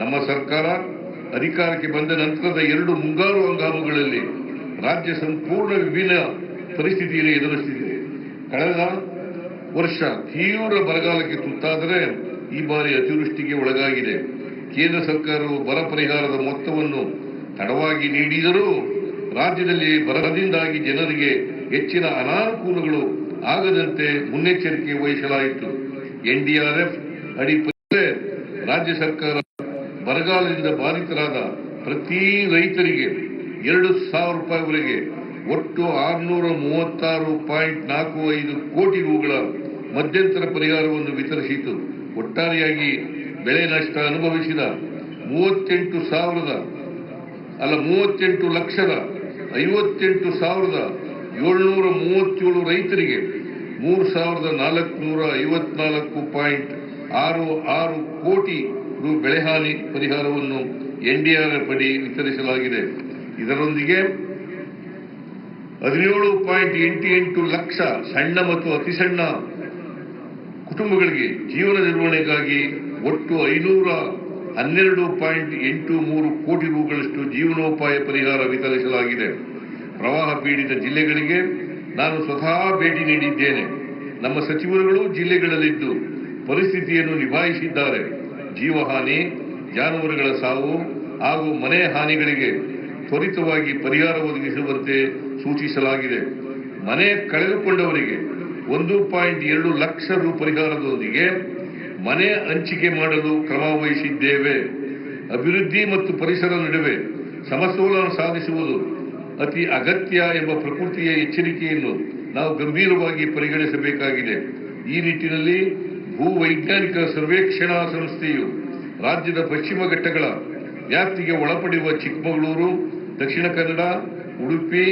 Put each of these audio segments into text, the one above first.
ನಮ್ಮ ಸರ್ಕಾರ ಅಧಿಕಾರಕ್ಕೆ ಬಂದ ನಂತರದ ಎರಡು ಮುಂಗಾರು ಹಂಗಾಮುಗಳಲ್ಲಿ ರಾಜ್ಯ ಸಂಪೂರ್ಣ ವಿಭಿನ್ನ ಪರಿಸ್ಥಿತಿಯಲ್ಲಿ ಎದುರಿಸಿದೆ ಕಳೆದ ವರ್ಷ ತೀವ್ರ ಬರಗಾಲಕ್ಕೆ ತುತ್ತಾದರೆ ಈ ಬಾರಿ ಅತಿವೃಷ್ಟಿಗೆ ಒಳಗಾಗಿದೆ. ಕೇಂದ್ರ ಸರ್ಕಾರವು ಬರ ಪರಿಹಾರದ ಮೊತ್ತವನ್ನು ತಡವಾಗಿ ನೀಡಿದರೂ ರಾಜ್ಯದಲ್ಲಿ ಬರದಿಂದಾಗಿ ಜನರಿಗೆ ಹೆಚ್ಚಿನ ಅನಾನುಕೂಲಗಳು ಆಗದಂತೆ ಮುನ್ನೆಚ್ಚರಿಕೆ ವಹಿಸಲಾಯಿತು. ಎನ್ಡಿಆರ್ಎಫ್ ಅಡಿ ರಾಜ್ಯ ಸರ್ಕಾರ ಬರಗಾಲದಿಂದ ಬಾಧಿತರಾದ ಪ್ರತಿ ರೈತರಿಗೆ ಎರಡು ಸಾವಿರ ರೂಪಾಯಿವರೆಗೆ ಒಟ್ಟು ಆರುನೂರ ಮೂವತ್ತಾರು ಪಾಯಿಂಟ್ ನಾಲ್ಕು ಐದು ಕೋಟಿ ರೂಗಳ ಮಧ್ಯಂತರ ಪರಿಹಾರವನ್ನು ವಿತರಿಸಿತು. ಒಟ್ಟಾರೆಯಾಗಿ ಬೆಳೆ ನಷ್ಟ ಅನುಭವಿಸಿದ ಮೂವತ್ತೆಂಟು ಸಾವಿರದ, ಅಲ್ಲ ಮೂವತ್ತೆಂಟು ಲಕ್ಷದ ಐವತ್ತೆಂಟು ಸಾವಿರದ ಏಳ್ನೂರ ಮೂವತ್ತೇಳು ರೈತರಿಗೆ ಮೂರು ಸಾವಿರದ ನಾಲ್ಕುನೂರ ಐವತ್ನಾಲ್ಕು ಪಾಯಿಂಟ್ ಆರು ಆರು ಕೋಟಿ ರು ಬೆಳೆಹಾನಿ ಪರಿಹಾರವನ್ನು ಎನ್ಡಿಆರ್ಎಫ್ ಅಡಿ ವಿತರಿಸಲಾಗಿದೆ. ಇದರೊಂದಿಗೆ ಹದಿನೇಳು ಪಾಯಿಂಟ್ ಎಂಟು ಎಂಟು ಲಕ್ಷ ಸಣ್ಣ ಮತ್ತು ಅತಿ ಸಣ್ಣ ಕುಟುಂಬಗಳಿಗೆ ಜೀವನ ನಿರ್ವಹಣೆಗಾಗಿ ಒಟ್ಟು ಐನೂರ ಹನ್ನೆರಡು ಪಾಯಿಂಟ್ ಎಂಟು ಮೂರು ಕೋಟಿ ರೂಗಳಷ್ಟು ಜೀವನೋಪಾಯ ಪರಿಹಾರ ವಿತರಿಸಲಾಗಿದೆ. ಪ್ರವಾಹ ಪೀಡಿತ ಜಿಲ್ಲೆಗಳಿಗೆ ನಾನು ಸ್ವತಃ ಭೇಟಿ ನೀಡಿದ್ದೇನೆ. ನಮ್ಮ ಸಚಿವರುಗಳು ಜಿಲ್ಲೆಗಳಲ್ಲಿದ್ದು ಪರಿಸ್ಥಿತಿಯನ್ನು ನಿಭಾಯಿಸಿದ್ದಾರೆ. ಜೀವಹಾನಿ, ಜಾನುವಾರುಗಳ ಸಾವು ಹಾಗೂ ಮನೆ ಹಾನಿಗಳಿಗೆ ತ್ವರಿತವಾಗಿ ಪರಿಹಾರ ಒದಗಿಸುವಂತೆ ಸೂಚಿಸಲಾಗಿದೆ. ಮನೆ ಕಳೆದುಕೊಂಡವರಿಗೆ ಒಂದು ಪಾಯಿಂಟ್ ಎರಡು ಲಕ್ಷ ರು ಪರಿಹಾರದೊಂದಿಗೆ ಮನೆ ಹಂಚಿಕೆ ಮಾಡಲು ಕ್ರಮ ವಹಿಸಿದ್ದೇವೆ. ಅಭಿವೃದ್ಧಿ ಮತ್ತು ಪರಿಸರ ನಡುವೆ ಸಮತೋಲನ ಸಾಧಿಸುವುದು ಅತಿ ಅಗತ್ಯ ಎಂಬ ಪ್ರಕೃತಿಯ ಎಚ್ಚರಿಕೆಯನ್ನು ನಾವು ಗಂಭೀರವಾಗಿ ಪರಿಗಣಿಸಬೇಕಾಗಿದೆ. ಈ ನಿಟ್ಟಿನಲ್ಲಿ ಭೂವೈಜ್ಞಾನಿಕ ಸರ್ವೇಕ್ಷಣಾ ಸಂಸ್ಥೆಯು ರಾಜ್ಯದ ಪಶ್ಚಿಮ ಘಟ್ಟಗಳ ವ್ಯಾಪ್ತಿಗೆ ಒಳಪಡಿರುವ ಚಿಕ್ಕಮಗಳೂರು, ದಕ್ಷಿಣ ಕನ್ನಡ, ಉಡುಪಿ,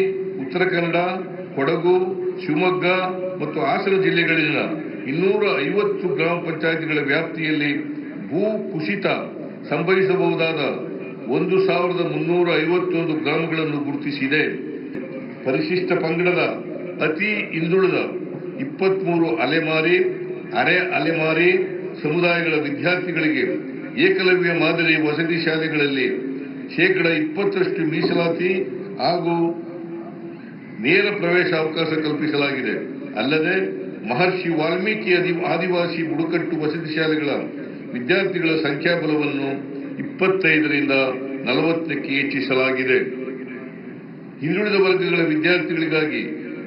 ಉತ್ತರ ಕನ್ನಡ, ಕೊಡಗು, ಶಿವಮೊಗ್ಗ ಮತ್ತು ಹಾಸನ ಜಿಲ್ಲೆಗಳಲ್ಲಿನ ಇನ್ನೂರ ಐವತ್ತು ಗ್ರಾಮ ಪಂಚಾಯಿತಿಗಳ ವ್ಯಾಪ್ತಿಯಲ್ಲಿ ಭೂ ಕುಸಿತ ಸಂಭವಿಸಬಹುದಾದ ಒಂದು ಸಾವಿರದ ಮುನ್ನೂರ ಐವತ್ತೊಂದು ಗ್ರಾಮಗಳನ್ನು ಗುರುತಿಸಿದೆ. ಪರಿಶಿಷ್ಟ ಪಂಗಡದ ಅತಿ ಹಿಂದುಳಿದ ಇಪ್ಪತ್ಮೂರು ಅಲೆಮಾರಿ ಅರೆ ಅಲೆಮಾರಿ ಸಮುದಾಯಗಳ ವಿದ್ಯಾರ್ಥಿಗಳಿಗೆ ಏಕಲವ್ಯ ಮಾದರಿ ವಸತಿ ಶಾಲೆಗಳಲ್ಲಿ ಶೇಕಡ ಇಪ್ಪತ್ತರಷ್ಟು ಮೀಸಲಾತಿ ಹಾಗೂ ನೇರ ಪ್ರವೇಶ ಅವಕಾಶ ಕಲ್ಪಿಸಲಾಗಿದೆ. ಅಲ್ಲದೆ ಮಹರ್ಷಿ ವಾಲ್ಮೀಕಿ ಆದಿ- ಆದಿವಾಸಿ ಬುಡಕಟ್ಟು ವಸತಿ ಶಾಲೆಗಳ ವಿದ್ಯಾರ್ಥಿಗಳ ಸಂಖ್ಯಾಬಲವನ್ನು ಇಪ್ಪತ್ತೈದರಿಂದ ನಲವತ್ತಕ್ಕೆ ಹೆಚ್ಚಿಸಲಾಗಿದೆ. ಹಿಂದುಳಿದ ವರ್ಗಗಳ ವಿದ್ಯಾರ್ಥಿಗಳಿಗಾಗಿ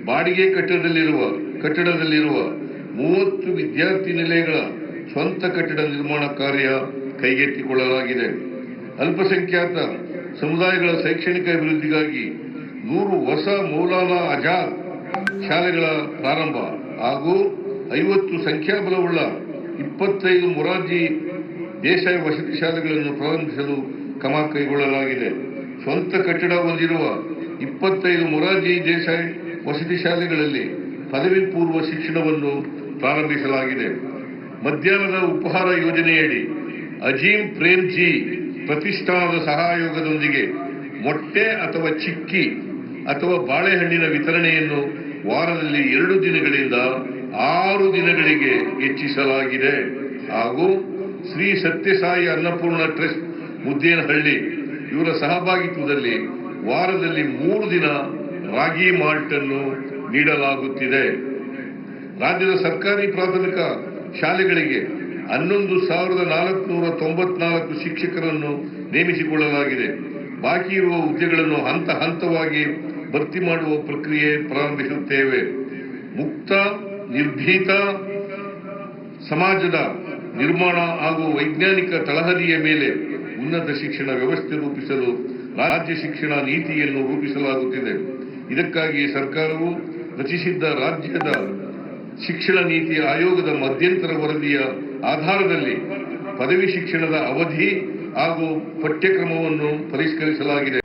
ಬಾಡಿಗೆ ಕಟ್ಟಡದಲ್ಲಿರುವ ಕಟ್ಟಡದಲ್ಲಿರುವ ಮೂವತ್ತು ವಿದ್ಯಾರ್ಥಿ ನಿಲಯಗಳ ಸ್ವಂತ ಕಟ್ಟಡ ನಿರ್ಮಾಣ ಕಾರ್ಯ ಕೈಗೆತ್ತಿಕೊಳ್ಳಲಾಗಿದೆ. ಅಲ್ಪಸಂಖ್ಯಾತ ಸಮುದಾಯಗಳ ಶೈಕ್ಷಣಿಕ ಅಭಿವೃದ್ಧಿಗಾಗಿ ನೂರು ಹೊಸ ಮೌಲಾನಾ ಆಜಾದ್ ಶಾಲೆಗಳ ಪ್ರಾರಂಭ ಹಾಗೂ ಐವತ್ತು ಸಂಖ್ಯಾಬಲವುಳ್ಳ ಇಪ್ಪತ್ತೈದು ಮೊರಾರ್ಜಿ ದೇಸಾಯಿ ವಸತಿ ಶಾಲೆಗಳನ್ನು ಪ್ರಾರಂಭಿಸಲು ಕ್ರಮ ಕೈಗೊಳ್ಳಲಾಗಿದೆ. ಸ್ವಂತ ಕಟ್ಟಡ ಹೊಂದಿರುವ ಇಪ್ಪತ್ತೈದು ಮೊರಾರ್ಜಿ ದೇಸಾಯಿ ವಸತಿ ಶಾಲೆಗಳಲ್ಲಿ ಪದವಿ ಪೂರ್ವ ಶಿಕ್ಷಣವನ್ನು ಪ್ರಾರಂಭಿಸಲಾಗಿದೆ. ಮಧ್ಯಾಹ್ನದ ಉಪಹಾರ ಯೋಜನೆಯಡಿ ಅಜೀಂ ಪ್ರೇಮ್ಜಿ ಪ್ರತಿಷ್ಠಾನದ ಸಹಯೋಗದೊಂದಿಗೆ ಮೊಟ್ಟೆ ಅಥವಾ ಚಿಕ್ಕಿ ಅಥವಾ ಬಾಳೆಹಣ್ಣಿನ ವಿತರಣೆಯನ್ನು ವಾರದಲ್ಲಿ ಎರಡು ದಿನಗಳಿಂದ ಆರು ದಿನಗಳಿಗೆ ಹೆಚ್ಚಿಸಲಾಗಿದೆ. ಹಾಗೂ ಶ್ರೀ ಸತ್ಯಸಾಯಿ ಅನ್ನಪೂರ್ಣ ಟ್ರಸ್ಟ್ ಮುದ್ದೇನಹಳ್ಳಿ ಇವರ ಸಹಭಾಗಿತ್ವದಲ್ಲಿ ವಾರದಲ್ಲಿ ಮೂರು ದಿನ ರಾಗಿ ಮಾಲ್ಟ್ ಅನ್ನು ನೀಡಲಾಗುತ್ತಿದೆ. ರಾಜ್ಯದ ಸರ್ಕಾರಿ ಪ್ರಾಥಮಿಕ ಶಾಲೆಗಳಿಗೆ ಹನ್ನೊಂದು ಸಾವಿರದ ನಾಲ್ಕುನೂರ ತೊಂಬತ್ನಾಲ್ಕು ಶಿಕ್ಷಕರನ್ನು ನೇಮಿಸಿಕೊಳ್ಳಲಾಗಿದೆ. ಬಾಕಿ ಇರುವ ಹುದ್ದೆಗಳನ್ನು ಹಂತ ಹಂತವಾಗಿ ಭರ್ತಿ ಮಾಡುವ ಪ್ರಕ್ರಿಯೆ ಪ್ರಾರಂಭಿಸುತ್ತೇವೆ. ಮುಕ್ತ, ನಿರ್ಭೀತ ಸಮಾಜದ ನಿರ್ಮಾಣ ಹಾಗೂ ವೈಜ್ಞಾನಿಕ ತಳಹದಿಯ ಮೇಲೆ ಉನ್ನತ ಶಿಕ್ಷಣ ವ್ಯವಸ್ಥೆ ರೂಪಿಸಲು ರಾಜ್ಯ ಶಿಕ್ಷಣ ನೀತಿಯನ್ನು ರೂಪಿಸಲಾಗುತ್ತಿದೆ. ಇದಕ್ಕಾಗಿ ಸರ್ಕಾರವು ರಚಿಸಿದ್ದ ರಾಜ್ಯದ ಶಿಕ್ಷಣ ನೀತಿ ಆಯೋಗದ ಮಧ್ಯಂತರ ವರದಿಯ ಆಧಾರದಲ್ಲಿ ಪದವಿ ಶಿಕ್ಷಣದ ಅವಧಿ ಹಾಗೂ ಪಠ್ಯಕ್ರಮವನ್ನು ಪರಿಷ್ಕರಿಸಲಾಗಿದೆ.